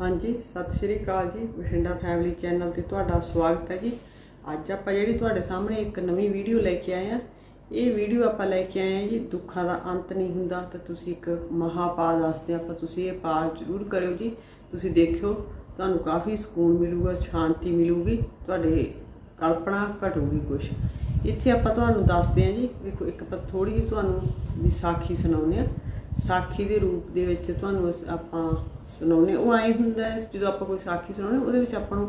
ਹਾਂਜੀ, ਸਤਿ ਸ਼੍ਰੀ ਅਕਾਲ ਜੀ, ਬਠਿੰਡਾ ਫੈਮਿਲੀ ਚੈਨਲ ਤੇ ਤੁਹਾਡਾ ਸਵਾਗਤ ਹੈ ਜੀ। ਅੱਜ ਆਪਾਂ ਜਿਹੜੀ ਤੁਹਾਡੇ ਸਾਹਮਣੇ ਇੱਕ ਨਵੀਂ ਵੀਡੀਓ ਲੈ ਕੇ ਆਏ ਆ ਇਹ ਵੀਡੀਓ ਆਪਾਂ ਲੈ ਕੇ ਆਏ ਆ ਜੀ, ਦੁੱਖਾਂ ਦਾ ਅੰਤ ਨਹੀਂ ਹੁੰਦਾ ਤਾਂ ਤੁਸੀਂ ਇੱਕ ਮਹਾਪਾਲ ਵਾਸਤੇ ਆਪਾਂ ਤੁਸੀਂ ਇਹ ਪਾਠ ਜ਼ਰੂਰ ਕਰਿਓ ਜੀ। ਤੁਸੀਂ ਦੇਖਿਓ, ਤੁਹਾਨੂੰ ਕਾਫੀ ਸਕੂਨ ਮਿਲੂਗਾ, ਸ਼ਾਂਤੀ ਮਿਲੂਗੀ, ਤੁਹਾਡੇ ਕਲਪਨਾ ਘਟੂਗੀ ਕੁਛ। ਇੱਥੇ ਆਪਾਂ ਤੁਹਾਨੂੰ ਦੱਸਦੇ ਹਾਂ ਜੀ ਦੇਖੋ ਇੱਕ ਆਪਾਂ ਥੋੜੀ ਜਿਹੀ ਤੁਹਾਨੂੰ ਵਿਸਾਖੀ ਸੁਣਾਉਂਦੇ ਆ ਸਾਖੀ ਦੇ ਰੂਪ ਦੇ ਵਿੱਚ ਤੁਹਾਨੂੰ ਅਸ- ਆਪਾਂ ਸੁਣਾਉਂਦੇ ਉਹ ਐਂ ਹੁੰਦਾ ਜਦੋਂ ਆਪਾਂ ਕੋਈ ਸਾਖੀ ਸੁਣਾਉਂਦੇ ਉਹਦੇ ਵਿੱਚ ਆਪਾਂ ਨੂੰ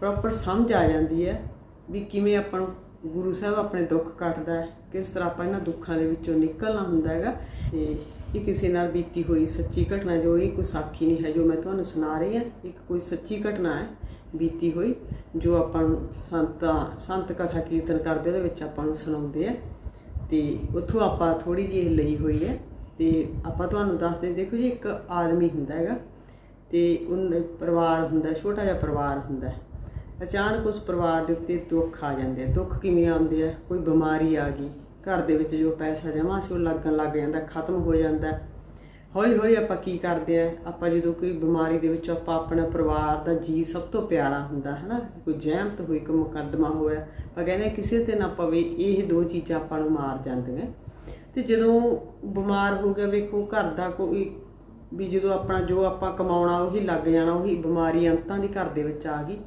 ਪ੍ਰੋਪਰ ਸਮਝ ਆ ਜਾਂਦੀ ਹੈ ਵੀ ਕਿਵੇਂ ਆਪਾਂ ਨੂੰ ਗੁਰੂ ਸਾਹਿਬ ਆਪਣੇ ਦੁੱਖ ਕੱਟਦਾ ਹੈ, ਕਿਸ ਤਰ੍ਹਾਂ ਆਪਾਂ ਇਹਨਾਂ ਦੁੱਖਾਂ ਦੇ ਵਿੱਚੋਂ ਨਿਕਲਣਾ ਹੁੰਦਾ ਹੈਗਾ। ਤੇ ਇਹ ਕਿਸੇ ਨਾਲ ਬੀਤੀ ਹੋਈ ਸੱਚੀ ਘਟਨਾ ਜੋ ਇਹ ਕੋਈ ਸਾਖੀ ਨਹੀਂ ਹੈ, ਜੋ ਮੈਂ ਤੁਹਾਨੂੰ ਸੁਣਾ ਰਹੀ ਹਾਂ, ਇੱਕ ਕੋਈ ਸੱਚੀ ਘਟਨਾ ਹੈ ਬੀਤੀ ਹੋਈ, ਜੋ ਆਪਾਂ ਨੂੰ ਸੰਤਾਂ, ਸੰਤ ਕਥਾ ਕੀਰਤਨ ਕਰਦੇ, ਉਹਦੇ ਵਿੱਚ ਆਪਾਂ ਨੂੰ ਸੁਣਾਉਂਦੇ ਆ ਤੇ ਉੱਥੋਂ ਆਪਾਂ ਥੋੜੀ ਜਿਹੀ ਲਈ ਹੋਈ ਹੈ। ਤੇ ਆਪਾਂ ਤੁਹਾਨੂੰ ਦੱਸਦੇ ਦੇਖੋ ਜੀ, ਇੱਕ ਆਦਮੀ ਹੁੰਦਾ ਹੈਗਾ ਤੇ ਉਹ ਪਰਿਵਾਰ ਹੁੰਦਾ, ਛੋਟਾ ਜਿਹਾ ਪਰਿਵਾਰ ਹੁੰਦਾ ਅਚਾਨਕ ਉਸ ਪਰਿਵਾਰ ਦੇ ਉੱਤੇ ਦੁੱਖ ਆ ਜਾਂਦੇ ਆ। ਦੁੱਖ ਕਿਵੇਂ ਆਉਂਦੇ ਆ? ਕੋਈ ਬਿਮਾਰੀ ਆ ਗਈ, ਘਰ ਦੇ ਵਿੱਚ ਜੋ ਪੈਸਾ ਜਮ੍ਹਾਂ ਸੀ, ਉਹ ਲੱਗਣ ਲੱਗ ਜਾਂਦਾ, ਖਤਮ ਹੋ ਜਾਂਦਾ ਹੌਲੀ ਹੌਲੀ ਆਪਾਂ ਕੀ ਕਰਦੇ ਆ? ਆਪਾਂ ਜਦੋਂ ਕੋਈ ਬਿਮਾਰੀ ਦੇ ਵਿੱਚ ਆਪਾਂ ਆਪਣਾ ਪਰਿਵਾਰ ਦਾ ਜੀ ਸਭ ਤੋਂ ਪਿਆਰਾ ਹੁੰਦਾ ਹੈ ਨਾ ਕੋਈ ਜ਼ਹਿਮਤ ਹੋਈ, ਕੋਈ ਮੁਕੱਦਮਾ ਹੋਇਆ। ਆਪਾਂ ਕਹਿੰਦੇ ਆ, ਕਿਸੇ ਤੇ ਨਾ ਪਵੇ, ਇਹ ਦੋ ਚੀਜ਼ਾਂ ਆਪਾਂ ਨੂੰ ਮਾਰ ਜਾਂਦੀਆਂ। ਤੇ ਜਦੋਂ ਬਿਮਾਰ ਹੋ ਗਿਆ, ਵੇਖੋ ਘਰ ਦਾ ਕੋਈ ਵੀ ਜਦੋਂ ਆਪਣਾ ਜੋ ਆਪਾਂ ਕਮਾਉਣਾ ਉਹੀ ਲੱਗ ਜਾਣਾ, ਉਹੀ ਬਿਮਾਰੀ ਅੰਤਾਂ ਦੀ ਘਰ ਦੇ ਵਿੱਚ ਆ ਗਈ।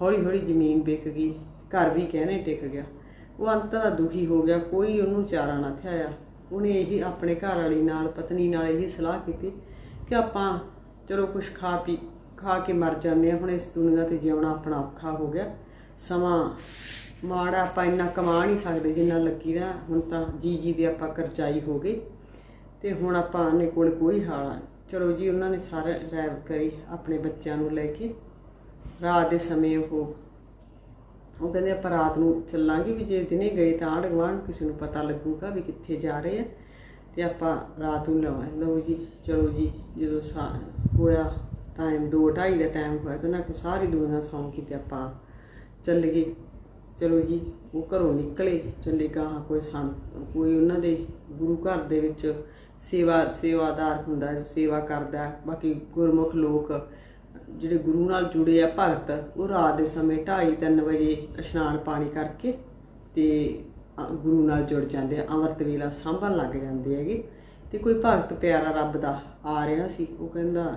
ਹੌਲੀ ਹੌਲੀ ਜ਼ਮੀਨ ਵਿਕ ਗਈ, ਘਰ ਵੀ ਕਹਿਣੇ ਟਿਕ ਗਿਆ। ਉਹ ਅੰਤਾਂ ਦਾ ਦੁਖੀ ਹੋ ਗਿਆ, ਕੋਈ ਉਹਨੂੰ ਚਾਰਾ ਨਾ ਥਿਆਇਆ। ਉਹਨੇ ਇਹੀ ਆਪਣੇ ਘਰ ਵਾਲੀ ਨਾਲ, ਪਤਨੀ ਨਾਲ ਇਹੀ ਸਲਾਹ ਕੀਤੀ ਕਿ ਆਪਾਂ ਚਲੋ ਕੁਝ ਖਾ ਪੀ, ਖਾ ਕੇ ਮਰ ਜਾਂਦੇ ਆ ਹੁਣ ਇਸ ਦੁਨੀਆ ਤੇ ਜਿਉਣਾ ਆਪਣਾ ਔਖਾ ਹੋ ਗਿਆ। ਸਮਾਂ ਮਾੜਾ ਆਪਾਂ ਇੰਨਾ ਕਮਾ ਨਹੀਂ ਸਕਦੇ, ਜਿੰਨਾ ਲੱਗੀ ਦਾ। ਹੁਣ ਤਾਂ ਜੀ ਜੀ ਦੇ ਆਪਾਂ ਕਰਜ਼ਾਈ ਹੋ ਗਏ ਤੇ ਹੁਣ ਆਪਾਂ ਨੇ ਕੋਲ ਕੋਈ ਹਾਲ ਆ। ਚਲੋ ਜੀ, ਉਹਨਾਂ ਨੇ ਸਾਰਾ ਰੈਵ ਕਰੀ ਆਪਣੇ ਬੱਚਿਆਂ ਨੂੰ ਲੈ ਕੇ। ਰਾਤ ਦੇ ਸਮੇਂ ਉਹ ਉਹ ਕਹਿੰਦੇ ਆਪਾਂ ਰਾਤ ਨੂੰ ਚੱਲਾਂਗੇ ਵੀ ਜੇ ਦਿਨੇ ਗਏ ਤਾਂ ਆਂਢ ਗੁਆਂਢ ਕਿਸੇ ਨੂੰ ਪਤਾ ਲੱਗੂਗਾ ਵੀ ਕਿੱਥੇ ਜਾ ਰਹੇ ਆ ਤੇ ਆਪਾਂ ਰਾਤ ਨੂੰ ਲਵਾਂ ਲਓ ਜੀ, ਚਲੋ ਜੀ, ਜਦੋਂ ਸਾ, ਹੋਇਆ ਟਾਈਮ 2:30 ਦਾ ਟਾਈਮ ਹੋਇਆ ਤਾਂ ਨਾ ਕੋ ਸਾਰੀ ਦੁਨੀਆ ਸੌਂ ਗਈ ਆਪਾਂ ਚੱਲ ਗਏ। ਚਲੋ ਜੀ, ਉਹ ਘਰੋਂ ਨਿਕਲੇ, ਚੱਲੇ ਗਾਹਾਂ ਕੋਈ ਸੰਤ, ਕੋਈ ਉਹਨਾਂ ਦੇ ਗੁਰੂ ਘਰ ਦੇ ਵਿੱਚ ਸੇਵਾ, ਸੇਵਾਦਾਰ ਹੁੰਦਾ, ਸੇਵਾ ਕਰਦਾ, ਬਾਕੀ ਗੁਰਮੁਖ ਲੋਕ ਜਿਹੜੇ ਗੁਰੂ ਨਾਲ ਜੁੜੇ ਆ ਭਗਤ, ਉਹ ਰਾਤ ਦੇ ਸਮੇਂ 2:30 3 ਵਜੇ ਇਸ਼ਨਾਨ ਪਾਣੀ ਕਰਕੇ ਤੇ ਗੁਰੂ ਨਾਲ ਜੁੜ ਜਾਂਦੇ ਆ, ਅੰਮ੍ਰਿਤ ਵੇਲਾ ਸਾਂਭਣ ਲੱਗ ਜਾਂਦੇ ਹੈਗੇ। ਤੇ ਕੋਈ ਭਗਤ ਪਿਆਰਾ ਰੱਬ ਦਾ ਆ ਰਿਹਾ ਸੀ, ਉਹ ਕਹਿੰਦਾ,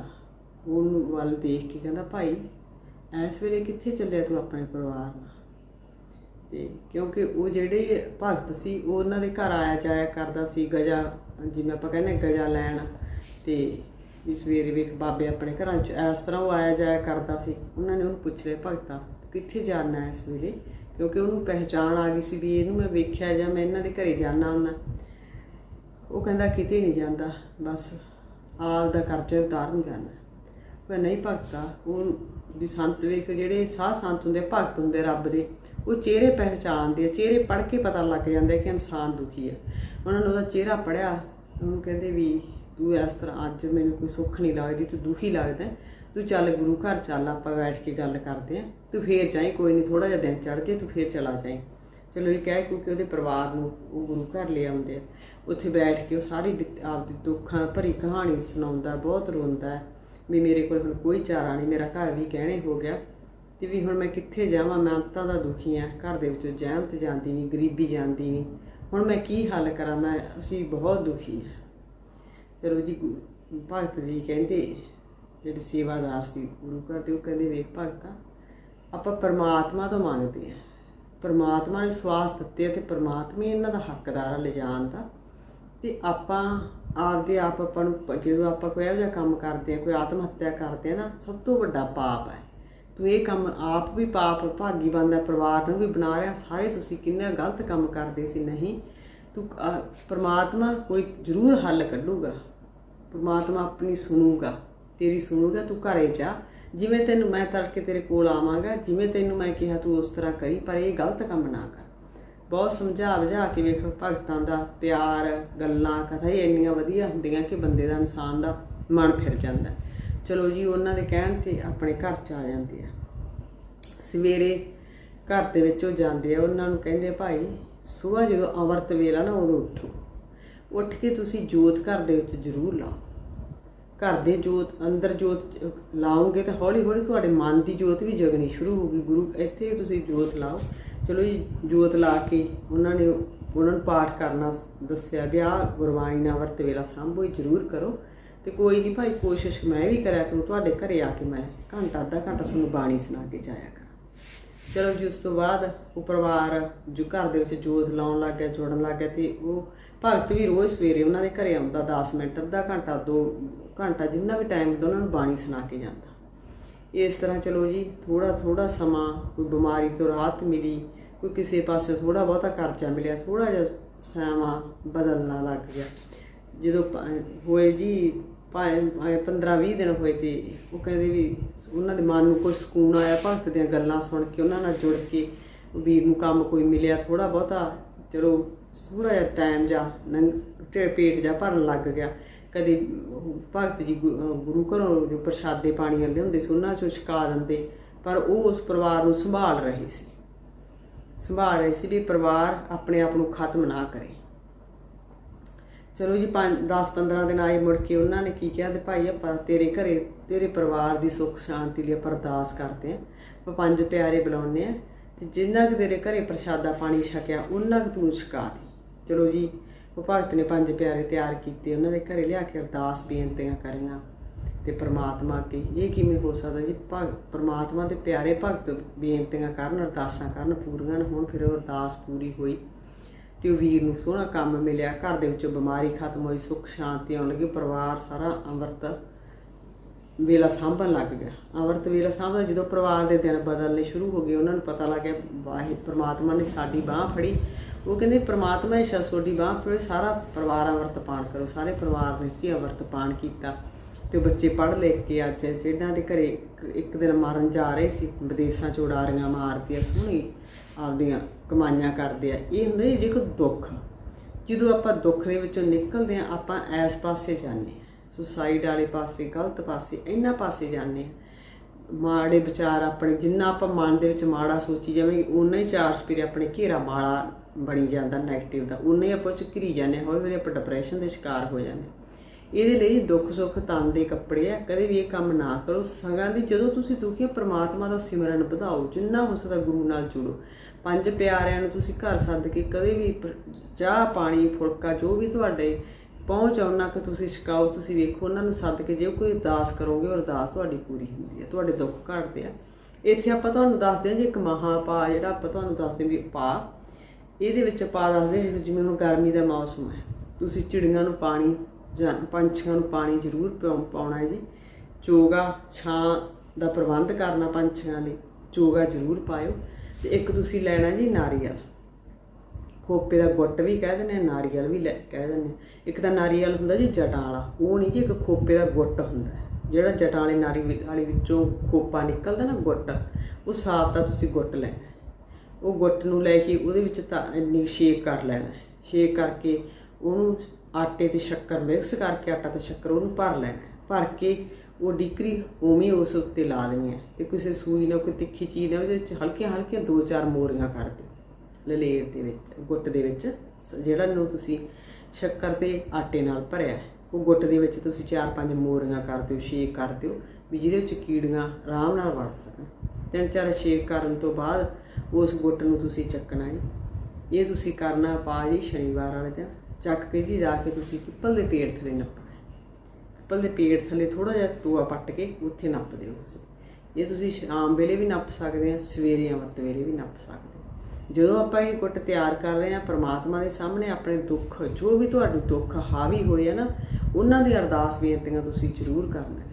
ਉਹਨੂੰ ਵੱਲ ਦੇਖ ਕੇ ਕਹਿੰਦਾ, ਭਾਈ ਐਸ ਵੇਲੇ ਕਿੱਥੇ ਚੱਲਿਆ ਤੂੰ ਆਪਣੇ ਪਰਿਵਾਰ ਨਾਲ? ਤੇ ਕਿਉਂਕਿ ਉਹ ਜਿਹੜੇ ਭਗਤ ਸੀ, ਉਹ ਉਹਨਾਂ ਦੇ ਘਰ ਆਇਆ ਜਾਇਆ ਕਰਦਾ ਸੀ ਗਜਾ, ਜਿਵੇਂ ਆਪਾਂ ਕਹਿੰਦੇ ਗਜਾ ਲੈਣ ਤੇ ਵੀ ਸਵੇਰੇ ਵੇਖ ਬਾਬੇ ਆਪਣੇ ਘਰਾਂ 'ਚ ਇਸ ਤਰ੍ਹਾਂ ਉਹ ਆਇਆ ਜਾਇਆ ਕਰਦਾ ਸੀ। ਉਹਨਾਂ ਨੇ ਉਹਨੂੰ ਪੁੱਛ ਲਿਆ, ਭਗਤਾ ਕਿੱਥੇ ਜਾਣਾ ਹੈ ਇਸ ਵੇਲੇ? ਕਿਉਂਕਿ ਉਹਨੂੰ ਪਹਿਚਾਣ ਆ ਗਈ ਸੀ ਵੀ ਇਹਨੂੰ ਮੈਂ ਵੇਖਿਆ ਜਾਂ ਮੈਂ ਇਹਨਾਂ ਦੇ ਘਰੇ ਜਾਣਾ ਹੁੰਦਾ। ਉਹ ਕਹਿੰਦਾ, ਕਿਤੇ ਨਹੀਂ ਜਾਂਦਾ, ਬਸ ਆਪ ਦਾ ਕਰਜ਼ਾ ਉਤਾਰਨ ਜਾਣਾ ਪਰ ਨਹੀਂ ਭਗਤਾ, ਉਹ ਵੀ ਸੰਤ ਵੇਖ ਜਿਹੜੇ ਸਾਧ ਸੰਤ ਹੁੰਦੇ, ਭਗਤ ਹੁੰਦੇ ਰੱਬ ਦੇ, ਉਹ ਚਿਹਰੇ ਪਹਿਚਾਣਦੇ ਆ, ਚਿਹਰੇ ਪੜ੍ਹ ਕੇ ਪਤਾ ਲੱਗ ਜਾਂਦਾ ਕਿ ਇਨਸਾਨ ਦੁਖੀ ਹੈ ਉਹਨਾਂ ਨੇ ਉਹਦਾ ਚਿਹਰਾ ਪੜਿਆ ਉਹਨੂੰ ਕਹਿੰਦੇ ਵੀ ਤੂੰ ਇਸ ਤਰ੍ਹਾਂ, ਅੱਜ ਮੈਨੂੰ ਕੋਈ ਸੁੱਖ ਨਹੀਂ ਲੱਗਦੀ, ਤੂੰ ਦੁਖੀ ਲੱਗਦਾ ਤੂੰ ਚੱਲ ਗੁਰੂ ਘਰ ਚੱਲ, ਆਪਾਂ ਬੈਠ ਕੇ ਗੱਲ ਕਰਦੇ ਆਂ ਤੂੰ ਫੇਰ ਜਾਈ, ਕੋਈ ਨਹੀਂ ਥੋੜਾ ਜਿਹਾ ਦਿਨ ਚੜ ਜੇ ਤੂੰ ਫੇਰ ਚਲਾ ਜਾਈ। ਚਲੋ ਇਹ ਕਹਿ ਕਿਉਂਕਿ ਉਹਦੇ ਪਰਿਵਾਰ ਨੂੰ ਉਹ ਗੁਰੂ ਘਰ ਲੈ ਆਉਂਦੇ ਆ। ਉੱਥੇ ਬੈਠ ਕੇ ਉਹ ਸਾਰੀ ਬਿਤ- ਆਪਦੀ ਦੁੱਖਾਂ ਭਰੀ ਕਹਾਣੀ ਸੁਣਾਉਂਦਾ, ਬਹੁਤ ਰੋਂਦਾ ਵੀ ਮੇਰੇ ਕੋਲ ਹੁਣ ਕੋਈ ਚਾਰਾ ਨਹੀਂ, ਮੇਰਾ ਘਰ ਵੀ ਗਹਿਣੇ ਹੋ ਗਿਆ ਤੇ ਵੀ ਹੁਣ ਮੈਂ ਕਿੱਥੇ ਜਾਵਾਂ? ਮੈਂ ਅੰਤਾਂ ਦਾ ਦੁਖੀ ਆ। ਘਰ ਦੇ ਵਿੱਚੋਂ ਜਹਿਮਤ ਜਾਂਦੀ ਨਹੀਂ, ਗਰੀਬੀ ਜਾਂਦੀ ਨਹੀਂ। ਹੁਣ ਮੈਂ ਕੀ ਹੱਲ ਕਰਾਂ? ਮੈਂ, ਅਸੀਂ ਬਹੁਤ ਦੁਖੀ ਆ। ਚਲੋ ਜੀ, ਗੁ- ਭਗਤ ਜੀ ਕਹਿੰਦੇ, ਜਿਹੜੇ ਸੇਵਾਦਾਰ ਸੀ, ਗੁਰੂ ਘਰ ਦੇ, ਉਹ ਕਹਿੰਦੇ, ਵੇਖ ਭਗਤਾ, ਆਪਾਂ ਪਰਮਾਤਮਾ ਤੋਂ ਮੰਗਦੇ ਆ। ਪਰਮਾਤਮਾ ਨੇ ਸਵਾਸ ਦਿੱਤੇ ਆ ਤੇ ਪਰਮਾਤਮਾ ਹੀ ਇਹਨਾਂ ਦਾ ਹੱਕਦਾਰ ਆ ਲਿਜਾਣ ਦਾ। ਤੇ ਆਪਾਂ ਆਪਦੇ ਆਪ ਆਪਾਂ ਨੂੰ ਜਦੋਂ ਆਪਾਂ ਕੋਈ ਇਹੋ ਜਿਹਾ ਕੰਮ ਕਰਦੇ ਆ, ਕੋਈ ਆਤਮ ਹੱਤਿਆ ਕਰਦੇ ਆ ਨਾ, ਸਭ ਤੋਂ ਵੱਡਾ ਪਾਪ ਹੈ। ਤੂੰ ਇਹ ਕੰਮ ਆਪ ਵੀ ਪਾਪ ਭਾਗੀ ਬਣਦਾ ਪਰਿਵਾਰ ਨੂੰ ਵੀ ਬਣਾ ਰਿਹਾ, ਸਾਰੇ ਤੁਸੀਂ ਕਿੰਨਾ ਗਲਤ ਕੰਮ ਕਰਦੇ ਸੀ, ਨਹੀਂ। ਤੂੰ ਪਰਮਾਤਮਾ ਕੋਈ ਜ਼ਰੂਰ ਹੱਲ ਕੱਢੂਗਾ। ਪਰਮਾਤਮਾ ਆਪਣੀ ਸੁਣੂਗਾ, ਤੇਰੀ ਸੁਣੂਗਾ, ਤੂੰ ਘਰੇ ਜਾ। ਜਿਵੇਂ ਤੈਨੂੰ ਮੈਂ ਤੜਕੇ ਤੇਰੇ ਕੋਲ ਆਵਾਂਗਾ, ਜਿਵੇਂ ਤੈਨੂੰ ਮੈਂ ਕਿਹਾ ਤੂੰ ਉਸ ਤਰ੍ਹਾਂ ਕਰੀ, ਪਰ ਇਹ ਗਲਤ ਕੰਮ ਨਾ ਕਰ। ਬਹੁਤ ਸਮਝਾ ਬੁਝਾ ਕੇ ਵੇਖ, ਭਗਤਾਂ ਦਾ ਪਿਆਰ, ਗੱਲਾਂ, ਕਥਾ ਹੀ ਇੰਨੀਆਂ ਵਧੀਆ ਹੁੰਦੀਆਂ ਕਿ ਬੰਦੇ ਦਾ ਇਨਸਾਨ ਦਾ ਮਨ ਫਿਰ ਜਾਂਦਾ। ਚਲੋ ਜੀ, ਉਹਨਾਂ ਦੇ ਕਹਿਣ ਤੇ ਆਪਣੇ ਘਰ ਚ ਆ ਜਾਂਦੇ ਆ। ਸਵੇਰੇ ਘਰ ਦੇ ਵਿੱਚ ਉਹ ਜਾਂਦੇ ਆ, ਉਹਨਾਂ ਨੂੰ ਕਹਿੰਦੇ ਭਾਈ, ਸਵੇਰ ਜਦੋਂ ਅੰਮ੍ਰਿਤ ਵੇਲਾ ਨਾ, ਉਦੋਂ ਉੱਠੋ। ਉੱਠ ਕੇ ਤੁਸੀਂ ਜੋਤ ਘਰ ਦੇ ਵਿੱਚ ਜ਼ਰੂਰ ਲਾਓ। ਘਰ ਦੇ ਜੋਤ, ਅੰਦਰ ਜੋਤ ਲਾਓਗੇ ਤਾਂ ਹੌਲੀ ਹੌਲੀ ਤੁਹਾਡੇ ਮਨ ਦੀ ਜੋਤ ਵੀ ਜਗਣੀ ਸ਼ੁਰੂ ਹੋਊਗੀ। ਗੁਰੂ, ਇੱਥੇ ਤੁਸੀਂ ਜੋਤ ਲਾਓ। ਚਲੋ ਜੀ, ਜੋਤ ਲਾ ਕੇ ਉਹਨਾਂ ਨੇ ਉਹਨਾਂ ਨੂੰ ਪਾਠ ਕਰਨਾ ਦੱਸਿਆ ਵੀ ਆਹ ਗੁਰਬਾਣੀ ਨਾਲ ਵਰਤ ਵੇਲਾ ਸਾਂਭੋ, ਇਹ ਜ਼ਰੂਰ ਕਰੋ। ਤੇ ਕੋਈ ਨਹੀਂ ਭਾਈ, ਕੋਸ਼ਿਸ਼ ਮੈਂ ਵੀ ਕਰਿਆ ਕਰੂੰ, ਤੁਹਾਡੇ ਘਰੇ ਆ ਕੇ ਮੈਂ ਘੰਟਾ, ਅੱਧਾ ਘੰਟਾ ਤੁਹਾਨੂੰ ਬਾਣੀ ਸੁਣਾ ਕੇ ਜਾਇਆ ਕਰਾਂ। ਚਲੋ ਜੀ, ਉਸ ਤੋਂ ਬਾਅਦ ਉਹ ਪਰਿਵਾਰ ਜੋ ਘਰ ਦੇ ਵਿੱਚ ਜੋਤ ਲਾਉਣ ਲੱਗ ਗਿਆ, ਜੋੜਨ ਲੱਗ ਗਿਆ ਤੇ ਉਹ ਭਗਤ ਵੀ ਰੋਜ਼ ਸਵੇਰੇ ਉਹਨਾਂ ਦੇ ਘਰੇ ਆਉਂਦਾ 10 ਮਿੰਟ, ਅੱਧਾ ਘੰਟਾ, ਦੋ ਘੰਟਾ ਜਿੰਨਾ ਵੀ ਟਾਈਮ ਹੁੰਦਾ, ਉਹਨਾਂ ਨੂੰ ਬਾਣੀ ਸੁਣਾ ਕੇ ਜਾਂਦਾ। ਇਸ ਤਰ੍ਹਾਂ ਚਲੋ ਜੀ ਥੋੜਾ ਥੋੜਾ ਸਮਾਂ ਕੋਈ ਬਿਮਾਰੀ ਤੋਂ ਰਾਹਤ ਮਿਲੀ, ਕੋਈ ਕਿਸੇ ਪਾਸੇ ਥੋੜਾ ਬਹੁਤਾ ਕਰਜ਼ਾ ਮਿਲਿਆ ਥੋੜਾ ਜਿਹਾ ਸਮਾਂ ਬਦਲਣਾ ਲੱਗ ਗਿਆ। ਜਦੋਂ ਹੋਏ ਜੀ 15 20 ਦਿਨ ਹੋਏ ਤੇ ਉਹ ਕਹਿੰਦੇ ਵੀ ਉਹਨਾਂ ਦੇ ਮਨ ਨੂੰ ਕੋਈ ਸਕੂਨ ਆਇਆ, ਭਗਤ ਦੀਆਂ ਗੱਲਾਂ ਸੁਣ ਕੇ, ਉਹਨਾਂ ਨਾਲ ਜੁੜ ਕੇ ਵੀਰ ਨੂੰ ਕੰਮ ਕੋਈ ਮਿਲਿਆ ਥੋੜਾ ਬਹੁਤਾ ਚਲੋ ਥੋੜਾ ਜਿਹਾ ਟਾਈਮ ਜਾ ਤੇ ਪੇਟ ਜਾ ਭਰਨ ਲੱਗ ਗਿਆ। ਕਦੇ ਭਗਤ ਜੀ ਗੁ- ਗੁਰੂ ਘਰੋਂ ਜੋ ਪ੍ਰਸ਼ਾਦੇ ਪਾਣੀ ਵਾਲੇ ਹੁੰਦੇ ਸੀ, ਉਹਨਾਂ ਚੋਂ ਛਕਾ ਦਿੰਦੇ, ਪਰ ਉਹ ਉਸ ਪਰਿਵਾਰ ਨੂੰ ਸੰਭਾਲ ਰਹੇ ਸੀ। ਸੰਭਾਲ ਰਹੇ ਸੀ ਵੀ ਪਰਿਵਾਰ ਆਪਣੇ ਆਪ ਨੂੰ ਖਤਮ ਨਾ ਕਰੇ। ਚਲੋ ਜੀ 10 15 ਦਿਨ ਆਏ ਮੁੜ ਕੇ ਉਹਨਾਂ ਨੇ ਕੀ ਕਿਹਾ ਤੇ ਭਾਈ ਆਪਾਂ ਤੇਰੇ ਘਰੇ, ਤੇਰੇ ਪਰਿਵਾਰ ਦੀ ਸੁੱਖ ਸ਼ਾਂਤੀ ਲਈ ਆਪਾਂ ਅਰਦਾਸ ਕਰਦੇ ਆਂ ਪੰਜ ਪਿਆਰੇ ਬੁਲਾਉਂਦੇ ਆ ਤੇ ਜਿੰਨਾ ਕਿ ਤੇਰੇ ਘਰੇ ਪ੍ਰਸ਼ਾਦਾ ਪਾਣੀ ਛਕਿਆ, ਉਹਨਾਂ ਕੁ ਤੂੰ ਛਕਾ ਦੀ। ਚਲੋ ਜੀ ਉਹ ਭਗਤ ਨੇ ਪੰਜ ਪਿਆਰੇ ਤਿਆਰ ਕੀਤੇ, ਉਹਨਾਂ ਦੇ ਘਰੇ ਲਿਆ ਕੇ ਅਰਦਾਸ ਬੇਨਤੀਆਂ ਕਰੀਆਂ। ਤੇ ਪ੍ਰਮਾਤਮਾ ਅੱਗੇ ਇਹ ਕਿਵੇਂ ਹੋ ਸਕਦਾ ਜੀ? ਭਗ, ਪ੍ਰਮਾਤਮਾ ਦੇ ਪਿਆਰੇ ਭਗਤ ਬੇਨਤੀਆਂ ਕਰਨ, ਅਰਦਾਸਾਂ ਕਰਨ, ਪੂਰੀਆਂ ਨਾ ਹੋਣ, ਫਿਰ ਉਹ ਅਰਦਾਸ ਪੂਰੀ ਹੋਈ। ਤੇ ਉਹ ਵੀਰ ਨੂੰ ਸੋਹਣਾ ਕੰਮ ਮਿਲਿਆ, ਘਰ ਦੇ ਵਿੱਚੋਂ ਬਿਮਾਰੀ ਖਤਮ ਹੋਈ, ਸੁੱਖ ਸ਼ਾਂਤੀ ਆਉਣ ਲੱਗੀ, ਪਰਿਵਾਰ ਸਾਰਾ ਅੰਮ੍ਰਿਤ ਵੇਲਾ ਸਾਂਭਣ ਲੱਗ ਗਿਆ। ਅੰਮ੍ਰਿਤ ਵੇਲਾ ਸਾਂਭਦਾ ਜਦੋਂ ਪਰਿਵਾਰ ਦੇ ਦਿਨ ਬਦਲਨੇ ਸ਼ੁਰੂ ਹੋ ਗਏ, ਉਹਨਾਂ ਨੂੰ ਪਤਾ ਲੱਗ ਗਿਆ, ਵਾਹਿ, ਪ੍ਰਮਾਤਮਾ ਨੇ ਸਾਡੀ ਬਾਹ ਫੜੀ ਉਹ ਕਹਿੰਦੇ ਪ੍ਰਮਾਤਮਾ ਹੀ ਸ਼ਾ ਤੁਹਾਡੀ ਬਾਹ ਫੜੇ ਸਾਰਾ ਪਰਿਵਾਰ ਅੰਮ੍ਰਿਤ ਪਾਣ ਕਰੋ, ਸਾਰੇ ਪਰਿਵਾਰ ਨੇ ਸੀ ਅੰਮ੍ਰਿਤ ਪਾਣ ਕੀਤਾ। ਤੇ ਉਹ ਬੱਚੇ ਪੜ੍ਹ ਲਿਖ ਕੇ ਅੱਜ ਜਿਹਨਾਂ ਦੇ ਘਰੇ ਇੱਕ- ਇੱਕ ਦਿਨ ਮਾਰਨ ਜਾ ਰਹੇ ਸੀ, ਵਿਦੇਸ਼ਾਂ ਚ ਉਡਾਰੀਆਂ ਮਾਰਦੇ ਆ ਸੋਹਣੀ ਆਪਦੀਆਂ ਕਮਾਈਆਂ ਕਰਦੇ ਆ ਇਹ ਹੁੰਦਾ ਜੀ ਦੇਖੋ ਦੁੱਖ। ਜਦੋਂ ਆਪਾਂ ਦੁੱਖ ਦੇ ਵਿੱਚੋਂ ਨਿਕਲਦੇ ਆ ਆਪਾਂ ਐਸ ਪਾਸੇ ਜਾਂਦੇ ਆ ਸੁਸਾਈਡ ਵਾਲੇ ਪਾਸੇ, ਗਲਤ ਪਾਸੇ, ਇਹਨਾਂ ਪਾਸੇ ਜਾਂਦੇ ਆ ਮਾੜੇ ਵਿਚਾਰ ਆਪਣੇ, ਜਿੰਨਾ ਆਪਾਂ ਮਨ ਦੇ ਵਿੱਚ ਮਾੜਾ ਸੋਚੀ ਜਾਵਾਂਗੇ ਉਨਾ ਹੀ ਚਾਰ ਸਪੀਰੇ ਆਪਣੇ ਘੇਰਾ ਮਾੜਾ ਬਣੀ ਜਾਂਦਾ 네ਗੇਟਿਵ ਦਾ ਉਨੇ ਹੀ ਆਪਾਂ ਚ ਘਿਰੀ ਜਾਂਦੇ ਹਾਂ, ਹੌਲੀ ਹੌਲੀ ਆਪਾਂ ਡਿਪਰੈਸ਼ਨ ਦੇ ਸ਼ਿਕਾਰ ਹੋ ਜਾਂਦੇ ਹਾਂ। ਇਹਦੇ ਲਈ ਦੁੱਖ ਸੁੱਖ ਤਨ ਦੇ ਕੱਪੜੇ ਆ ਕਦੇ ਵੀ ਇਹ ਕੰਮ ਨਾ ਕਰੋ। ਸਗਾਂ ਦੀ ਜਦੋਂ ਤੁਸੀਂ ਦੁਖੀ ਹੋ ਪ੍ਰਮਾਤਮਾ ਦਾ ਸਿਮਰਨ ਵਧਾਓ ਜਿੰਨਾ ਹੋ ਸਕਦਾ ਗੁਰੂ ਨਾਲ ਜੁੜੋ। ਪੰਜ ਪਿਆਰਿਆਂ ਨੂੰ ਤੁਸੀਂ ਘਰ ਸੱਦ ਕੇ ਕਦੇ ਵੀ ਚਾਹ ਪਾਣੀ ਫੁਲਕਾ ਜੋ ਵੀ ਤੁਹਾਡੇ ਪਹੁੰਚ ਆ ਉਹਨਾਂ ਕਿ ਤੁਸੀਂ ਛਕਾਓ ਤੁਸੀਂ ਵੇਖੋ ਉਹਨਾਂ ਨੂੰ ਸੱਦ ਕੇ ਜੇ ਕੋਈ ਅਰਦਾਸ ਕਰੋਗੇ ਉਹ ਅਰਦਾਸ ਤੁਹਾਡੀ ਪੂਰੀ ਹੁੰਦੀ ਹੈ ਤੁਹਾਡੇ ਦੁੱਖ ਘਟਦੇ ਆ। ਇੱਥੇ ਆਪਾਂ ਤੁਹਾਨੂੰ ਦੱਸਦੇ ਹਾਂ ਜੇ ਇੱਕ ਮਹਾਪਾ ਜਿਹੜਾ ਆਪਾਂ ਤੁਹਾਨੂੰ ਦੱਸਦੇ ਹਾਂ ਵੀ ਪਾ ਇਹਦੇ ਵਿੱਚ ਪਾ ਦੱਸਦੇ ਹਾਂ, ਜਿਵੇਂ ਹੁਣ ਗਰਮੀ ਦਾ ਮੌਸਮ ਹੈ, ਤੁਸੀਂ ਚਿੜੀਆਂ ਨੂੰ ਪਾਣੀ ਜਾਂ ਪੰਛੀਆਂ ਨੂੰ ਪਾਣੀ ਜ਼ਰੂਰ ਪਿਉ- ਪਾਉਣਾ ਹੈ ਜੀ ਚੋਗਾ ਛਾਂ ਦਾ ਪ੍ਰਬੰਧ ਕਰਨਾ ਪੰਛੀਆਂ ਲਈ, ਚੋਗਾ ਜ਼ਰੂਰ ਪਾਇਓ। ਤੇ ਇੱਕ ਤੁਸੀਂ ਲੈਣਾ ਜੀ ਨਾਰੀਅਲ। ਖੋਪੇ ਦਾ ਗੁੱਟ ਵੀ ਕਹਿ ਦਿੰਦੇ ਆ ਨਾਰੀਅਲ ਵੀ ਲੈ, ਕਹਿ ਦਿੰਦੇ ਆ ਇੱਕ ਤਾਂ ਨਾਰੀਅਲ ਹੁੰਦਾ ਜੀ ਜਟਾਂ ਵਾਲਾ ਉਹ ਨਹੀਂ ਜੀ ਇੱਕ ਖੋਪੇ ਦਾ ਗੁੱਟ ਹੁੰਦਾ। ਜਿਹੜਾ ਜਟਾਂ ਵਾਲੇ ਨਾਰੀ ਵਾਲੀ ਵਿੱਚੋਂ ਖੋਪਾ ਨਿਕਲਦਾ ਨਾ ਗੁੱਟ, ਉਹ ਸਾਫ਼ ਤਾਂ ਤੁਸੀਂ ਗੁੱਟ ਲੈਣਾ। ਉਹ ਗੁੱਟ ਨੂੰ ਲੈ ਕੇ ਉਹਦੇ ਵਿੱਚ ਤਾਂ ਇੰਨੀ ਸ਼ੇਕ ਕਰ ਲੈਣਾ ਸ਼ੇਕ ਕਰਕੇ ਉਹਨੂੰ ਆਟੇ ਤੇ ਸ਼ੱਕਰ ਮਿਕਸ ਕਰਕੇ ਆਟਾ ਤੇ ਸ਼ੱਕਰ ਉਹਨੂੰ ਭਰ ਲੈਣਾ ਭਰ ਕੇ ਉਹ ਡਿਕਰੀ ਉਵੇਂ ਉਸ ਉੱਤੇ ਲਾ ਦੇਣੀ ਹੈ ਤੇ ਕਿਸੇ ਸੂਈ ਨਾਲ, ਕੋਈ ਤਿੱਖੀ ਚੀਜ਼ ਨਾਲ, ਉਹਦੇ ਵਿੱਚ ਹਲਕੀਆਂ ਹਲਕੀਆਂ ਦੋ ਚਾਰ ਮੋਰੀਆਂ ਕਰ ਦਿਓ। ਲਲੇਰ ਦੇ ਵਿੱਚ, ਗੁੱਟ ਦੇ ਵਿੱਚ, ਸ- ਜਿਹੜਾ ਨੂੰ ਤੁਸੀਂ ਸ਼ੱਕਰ ਤੇ ਆਟੇ ਨਾਲ ਭਰਿਆ ਉਹ ਗੁੱਟ ਦੇ ਵਿੱਚ ਤੁਸੀਂ ਚਾਰ ਪੰਜ ਮੋਰੀਆਂ ਕਰ ਦਿਓ ਸ਼ੇਕ ਕਰ ਦਿਓ, ਵੀ ਜਿਹਦੇ ਵਿੱਚ ਕੀੜੀਆਂ ਆਰਾਮ ਨਾਲ ਵੜ ਸਕਣ। ਤਿੰਨ ਚਾਰ ਛੇਕ ਕਰਨ ਤੋਂ ਬਾਅਦ ਉਸ ਗੁੱਟ ਨੂੰ ਤੁਸੀਂ ਚੱਕਣਾ ਹੈ ਇਹ ਤੁਸੀਂ ਕਰਨਾ ਪਾ ਜੀ ਸ਼ਨੀਵਾਰ ਵਾਲੇ ਦਿਨ। ਚੱਕ ਕੇ ਜੀ ਜਾ ਕੇ ਤੁਸੀਂ ਪਿੱਪਲ ਦੇ ਪੇੜ ਥੱਲੇ ਨੱਪਣਾ ਪਿੱਪਲ ਦੇ ਪੇੜ ਥੱਲੇ ਥੋੜਾ ਜਿਹਾ ਟੋਆ ਪੱਟ ਕੇ ਉੱਥੇ ਨੱਪ ਦਿਓ ਤੁਸੀਂ। ਇਹ ਤੁਸੀਂ ਸ਼ਾਮ ਵੇਲੇ ਵੀ ਨੱਪ ਸਕਦੇ ਆ, ਸਵੇਰੇ ਅੰਮ੍ਰਿਤ ਵੇਲੇ ਵੀ ਨੱਪ ਸਕਦੇ ਜਦੋਂ ਆਪਾਂ ਇਹ ਗੁੱਟ ਤਿਆਰ ਕਰ ਰਹੇ ਆ, ਪ੍ਰਮਾਤਮਾ ਦੇ ਸਾਹਮਣੇ ਆਪਣੇ ਦੁੱਖ, ਜੋ ਵੀ ਤੁਹਾਡੇ ਦੁੱਖ, ਹਾਵੀ ਹੋਏ ਆ ਨਾ, ਉਹਨਾਂ ਦੀ ਅਰਦਾਸ ਬੇਨਤੀਆਂ ਤੁਸੀਂ ਜ਼ਰੂਰ ਕਰਨਾ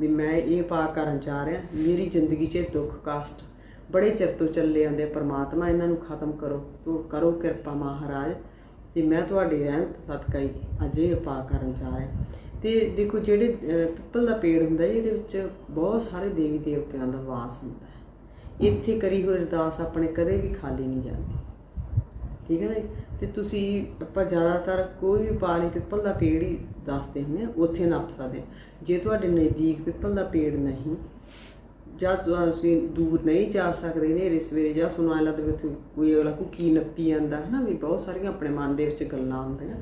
ਵੀ ਮੈਂ ਇਹ ਪਾ ਕਰਨ ਜਾ ਰਿਹਾ ਮੇਰੀ ਜ਼ਿੰਦਗੀ 'ਚ ਦੁੱਖ ਕਾਸਟ ਬੜੇ ਚਿਰ ਤੋਂ ਚੱਲੇ ਆਂਦੇ ਪ੍ਰਮਾਤਮਾ ਇਹਨਾਂ ਨੂੰ ਖਤਮ ਕਰੋ ਤੂੰ ਕਰੋ ਕਿਰਪਾ ਮਹਾਰਾਜ। ਤੇ ਮੈਂ ਤੁਹਾਡੀ ਰਹਿਮਤ ਸਦਕਾ ਹੀ ਅੱਜ ਇਹ ਪਾ ਕਰਨ ਜਾ ਰਿਹਾ। ਤੇ ਦੇਖੋ ਜਿਹੜੇ ਪਿੱਪਲ ਦਾ ਪੇੜ ਹੁੰਦਾ ਜੀ, ਇਹਦੇ ਵਿੱਚ ਬਹੁਤ ਸਾਰੇ ਦੇਵੀ ਦੇਵਤਿਆਂ ਦਾ ਵਾਸ ਹੁੰਦਾ ਹੈ। ਇੱਥੇ ਕਰੀ ਹੋਈ ਅਰਦਾਸ ਆਪਣੇ ਕਦੇ ਵੀ ਖਾਲੀ ਨਹੀਂ ਜਾਂਦੀ। ਠੀਕ ਹੈ ਨਾ ਜੀ? ਤੇ ਤੁਸੀਂ ਆਪਾਂ ਜ਼ਿਆਦਾਤਰ ਕੋਈ ਵੀ ਪਾਣੀ ਪਿੱਪਲ ਦਾ ਪੇੜ ਹੀ ਦੱਸਦੇ ਹੁੰਦੇ ਆ, ਉੱਥੇ ਨੱਪ ਸਕਦੇ ਹਾਂ। ਜੇ ਤੁਹਾਡੇ ਨਜ਼ਦੀਕ ਪਿੱਪਲ ਦਾ ਪੇੜ ਨਹੀਂ, ਜਾਂ ਤੁਸੀਂ ਦੂਰ ਨਹੀਂ ਜਾ ਸਕਦੇ ਨੇਰੇ ਸਵੇਰੇ ਜਾਂ ਸੁਣਾ ਲੱਗਦਾ ਵੀ ਕੋਈ ਅਗਲਾ ਕੋ ਕੀ ਨੱਪੀ ਜਾਂਦਾ ਹੈ ਨਾ ਵੀ ਬਹੁਤ ਸਾਰੀਆਂ ਆਪਣੇ ਮਨ ਦੇ ਵਿੱਚ ਗੱਲਾਂ ਆਉਂਦੀਆਂ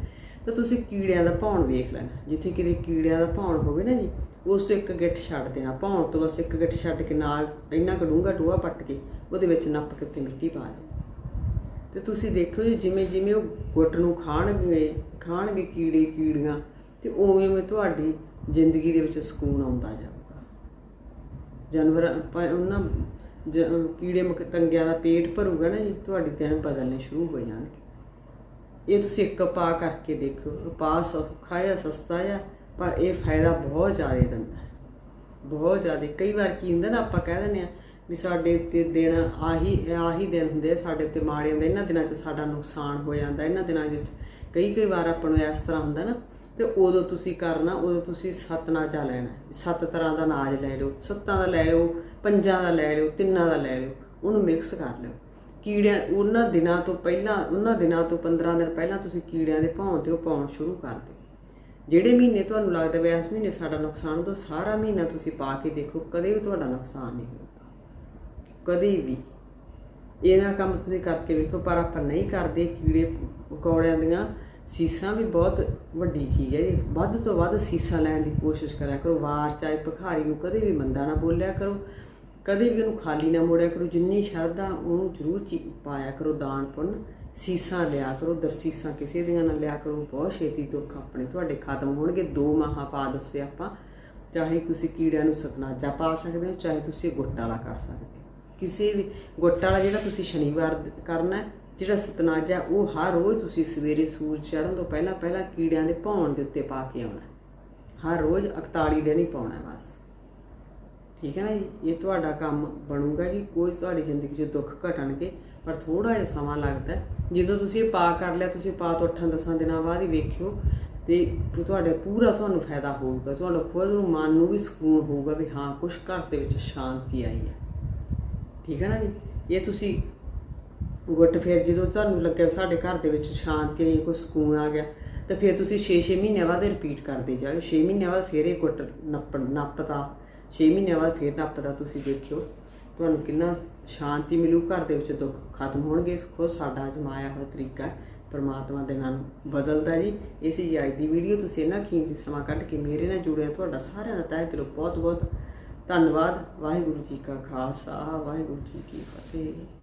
ਤਾਂ ਤੁਸੀਂ ਕੀੜਿਆਂ ਦਾ ਭੌਣ ਵੇਖ ਲੈਣਾ, ਜਿੱਥੇ ਕਿਤੇ ਕੀੜਿਆਂ ਦਾ ਭੌਣ ਹੋਵੇ ਨਾ ਜੀ, ਉਸ ਤੋਂ ਇੱਕ ਗਿੱਠ ਛੱਡ ਦੇਣਾ, ਭੌਣ ਤੋਂ ਬਸ ਇੱਕ ਗਿੱਠ ਛੱਡ ਕੇ ਨਾਲ ਇੰਨਾ ਕੁ ਡੂੰਘਾ ਟੋਆ ਪੱਟ ਕੇ ਉਹਦੇ ਵਿੱਚ ਨੱਪ ਕੇ ਤੇ ਮਿੱਟੀ ਪਾ ਦੇ ਤੇ ਤੁਸੀਂ ਦੇਖਿਓ ਜੀ ਜਿਵੇਂ ਜਿਵੇਂ ਉਹ ਗੁੱਟ ਨੂੰ ਖਾਣਗੇ ਖਾਣਗੇ ਕੀੜੇ, ਕੀੜੀਆਂ ਤੇ ਉਵੇਂ ਉਵੇਂ ਤੁਹਾਡੀ ਜ਼ਿੰਦਗੀ ਦੇ ਵਿੱਚ ਸਕੂਨ ਆਉਂਦਾ ਜਾਊਗਾ। ਜਾਨਵਰ ਉਹਨਾਂ ਜ- ਅਹ ਕੀੜੇ ਮਕਤੰਗਿਆਂ ਦਾ ਪੇਟ ਭਰੂਗਾ ਨਾ ਜੀ, ਤੁਹਾਡੀ ਦਿਨ ਬਦਲਨੇ ਸ਼ੁਰੂ ਹੋ ਜਾਣਗੇ। ਇਹ ਤੁਸੀਂ ਇੱਕ ਪਾ ਕਰਕੇ ਦੇਖੋ ਉਪਾਅ ਸੌਖਾ ਆ ਸਸਤਾ ਆ, ਪਰ ਇਹ ਫਾਇਦਾ ਬਹੁਤ ਜ਼ਿਆਦਾ ਦਿੰਦਾ ਹੈ। ਬਹੁਤ ਜ਼ਿਆਦਾ। ਕਈ ਵਾਰ ਕੀ ਹੁੰਦਾ ਨਾ, ਆਪਾਂ ਕਹਿ ਦਿੰਦੇ ਆ ਵੀ ਸਾਡੇ ਉੱਤੇ ਦਿਨ ਆਹੀ ਆਹੀ ਦਿਨ ਹੁੰਦੇ ਆ, ਸਾਡੇ ਉੱਤੇ ਮਾੜੇ ਹੁੰਦੇ ਇਹਨਾਂ ਦਿਨਾਂ 'ਚ ਸਾਡਾ ਨੁਕਸਾਨ ਹੋ ਜਾਂਦਾ, ਇਹਨਾਂ ਦਿਨਾਂ ਵਿੱਚ ਕਈ ਕਈ ਵਾਰ ਆਪਾਂ ਨੂੰ ਇਸ ਤਰ੍ਹਾਂ ਹੁੰਦਾ ਨਾ ਤੇ ਉਦੋਂ ਤੁਸੀਂ ਕਰਨਾ, ਉਦੋਂ ਤੁਸੀਂ ਸੱਤ ਨਾਚਾ ਲੈਣਾ ਸੱਤ ਤਰ੍ਹਾਂ ਦਾ ਨਾਜ ਲੈ ਲਓ, ਸੱਤਾਂ ਦਾ ਲੈ ਲਓ, ਪੰਜਾਂ ਦਾ ਲੈ ਲਓ, ਤਿੰਨਾਂ ਦਾ ਲੈ ਲਓ, ਉਹਨੂੰ ਮਿਕਸ ਕਰ ਲਿਓ। ਕੀੜਿਆਂ, ਉਹਨਾਂ ਦਿਨਾਂ ਤੋਂ ਪਹਿਲਾਂ, ਉਹਨਾਂ ਦਿਨਾਂ ਤੋਂ 15 ਦਿਨ ਪਹਿਲਾਂ ਤੁਸੀਂ ਕੀੜਿਆਂ ਦੇ ਭੌਂ ਤੇ ਉਹ ਪਾਉਣ ਸ਼ੁਰੂ ਕਰ ਦਿਓ। ਜਿਹੜੇ ਮਹੀਨੇ ਤੁਹਾਨੂੰ ਲੱਗਦਾ ਵੀ ਇਸ ਮਹੀਨੇ ਸਾਡਾ ਨੁਕਸਾਨ ਤੋਂ ਸਾਰਾ ਮਹੀਨਾ ਤੁਸੀਂ ਪਾ ਕੇ ਦੇਖੋ, ਕਦੇ ਵੀ ਤੁਹਾਡਾ ਨੁਕਸਾਨ ਨਹੀਂ ਹੋਊਗਾ। ਕਦੇ ਵੀ। ਇਹਦਾ ਕੰਮ ਤੁਸੀਂ ਕਰਕੇ ਵੇਖੋ, ਪਰ ਆਪਾਂ ਨਹੀਂ ਕਰਦੇ ਕੀੜੇ ਪਕੌੜਿਆਂ ਦੀਆਂ ਸੀਸਾਂ ਵੀ ਬਹੁਤ ਵੱਡੀ ਚੀਜ਼ ਹੈ ਜੀ। ਵੱਧ ਤੋਂ ਵੱਧ ਸੀਸਾਂ ਲੈਣ ਦੀ ਕੋਸ਼ਿਸ਼ ਕਰਿਆ ਕਰੋ। ਵਾਰ ਚਾਹੇ ਭਿਖਾਰੀ ਨੂੰ ਕਦੇ ਵੀ ਮੰਦਾ ਨਾ ਬੋਲਿਆ ਕਰੋ। ਕਦੇ ਵੀ ਉਹਨੂੰ ਖਾਲੀ ਨਾ ਮੋੜਿਆ ਕਰੋ। ਜਿੰਨੀ ਸ਼ਰਧਾ ਉਹਨੂੰ ਜ਼ਰੂਰ ਚੀ ਪਾਇਆ ਕਰੋ ਦਾਨ ਪੁੰਨ। ਸੀਸਾਂ ਲਿਆ ਕਰੋ। ਦਰਸੀਸਾਂ ਕਿਸੇ ਦੀਆਂ ਨਾ ਲਿਆ ਕਰੋ। ਬਹੁਤ ਛੇਤੀ ਦੁੱਖ ਆਪਣੇ ਤੁਹਾਡੇ ਖਤਮ ਹੋਣਗੇ। ਦੋ ਮਾਹਾਂ ਪਾ ਦੱਸੇ ਆਪਾਂ। ਚਾਹੇ ਤੁਸੀਂ ਕੀੜਿਆਂ ਨੂੰ ਸਤਨਾਜਾ ਪਾ ਸਕਦੇ ਹੋ ਚਾਹੇ ਤੁਸੀਂ ਗੁੱਟ ਵਾਲਾ ਕਰ ਸਕਦੇ ਹੋ। ਕਿਸੇ ਵੀ ਗੁੱਟ ਵਾਲਾ ਜਿਹੜਾ ਤੁਸੀਂ ਸ਼ਨੀਵਾਰ ਕਰਨਾ ਹੈ, ਜਿਹੜਾ ਸਤਨਾਜਾ, ਉਹ ਹਰ ਰੋਜ਼ ਤੁਸੀਂ ਸਵੇਰੇ ਸੂਰਜ ਚੜ੍ਹਨ ਤੋਂ ਪਹਿਲਾਂ ਪਹਿਲਾਂ ਕੀੜਿਆਂ ਦੇ ਭੌਣ ਦੇ ਉੱਤੇ ਪਾ ਕੇ ਆਉਣਾ। ਹਰ ਰੋਜ਼ 41 ਦਿਨ ਹੀ ਪਾਉਣਾ ਬਸ। ਠੀਕ ਹੈ ਨਾ ਜੀ? ਇਹ ਤੁਹਾਡਾ ਕੰਮ ਬਣੂਗਾ ਜੀ। ਕੋਈ ਤੁਹਾਡੀ ਜ਼ਿੰਦਗੀ 'ਚ ਦੁੱਖ ਘਟਣਗੇ, ਪਰ ਥੋੜਾ ਜਿਹਾ ਸਮਾਂ ਲੱਗਦਾ ਜਦੋਂ ਤੁਸੀਂ ਇਹ ਪਾ ਕਰ ਲਿਆ, ਤੁਸੀਂ ਪਾ ਤੋਂ 8-10 ਦਿਨਾਂ ਬਾਅਦ ਹੀ ਵੇਖਿਓ ਤੇ ਤੁਹਾਡੇ ਪੂਰਾ ਤੁਹਾਨੂੰ ਫਾਇਦਾ ਹੋਊਗਾ। ਤੁਹਾਨੂੰ ਖੁਦ ਨੂੰ, ਮਨ ਨੂੰ ਵੀ ਸਕੂਨ ਹੋਊਗਾ ਵੀ ਹਾਂ ਕੁਝ ਘਰ ਦੇ ਵਿੱਚ ਸ਼ਾਂਤੀ ਆਈ ਹੈ। ਠੀਕ ਹੈ ਨਾ ਜੀ? ਇਹ ਤੁਸੀਂ ਗੁੱਟ ਫਿਰ ਜਦੋਂ ਤੁਹਾਨੂੰ ਲੱਗਿਆ ਵੀ ਸਾਡੇ ਘਰ ਦੇ ਵਿੱਚ ਸ਼ਾਂਤੀ ਆਈ, ਕੋਈ ਸਕੂਨ ਆ ਗਿਆ, ਤਾਂ ਫਿਰ ਤੁਸੀਂ 6-6 ਮਹੀਨਿਆਂ ਬਾਅਦ ਰਿਪੀਟ ਕਰਦੇ ਜਾਓ 6 ਮਹੀਨਿਆਂ ਬਾਅਦ ਫਿਰ ਇਹ ਗੁੱਟ ਨੱਪ ਨੱਪਦਾ। 6 ਮਹੀਨਿਆਂ ਬਾਅਦ ਫਿਰ ਨੱਪਦਾ, ਤੁਸੀਂ ਦੇਖਿਓ, ਤੁਹਾਨੂੰ ਕਿੰਨਾ ਸ਼ਾਂਤੀ ਮਿਲੂ, ਘਰ ਦੇ ਵਿੱਚ ਦੁੱਖ ਖਤਮ ਹੋਣਗੇ। ਖੁਦ ਸਾਡਾ ਅਜਮਾਇਆ ਹੋਇਆ ਤਰੀਕਾ ਪਰਮਾਤਮਾ ਦੇ ਨਾਲ ਬਦਲਦਾ ਜੀ। ਇਹ ਸੀ ਅੱਜ ਦੀ ਵੀਡੀਓ ਤੁਸੀਂ ਇਹਨਾਂ ਕੀਮਤੀ ਸਮਾਂ ਕੱਢ ਕੇ ਮੇਰੇ ਨਾਲ ਜੁੜਿਆ ਤੁਹਾਡਾ ਸਾਰਿਆਂ ਦਾ ਤਹਿ ਦਿਲੋਂ ਬਹੁਤ ਬਹੁਤ ਧੰਨਵਾਦ। ਵਾਹਿਗੁਰੂ ਜੀ ਕਾ ਖਾਲਸਾ, ਵਾਹਿਗੁਰੂ ਜੀ ਕੀ ਫਤਿਹ।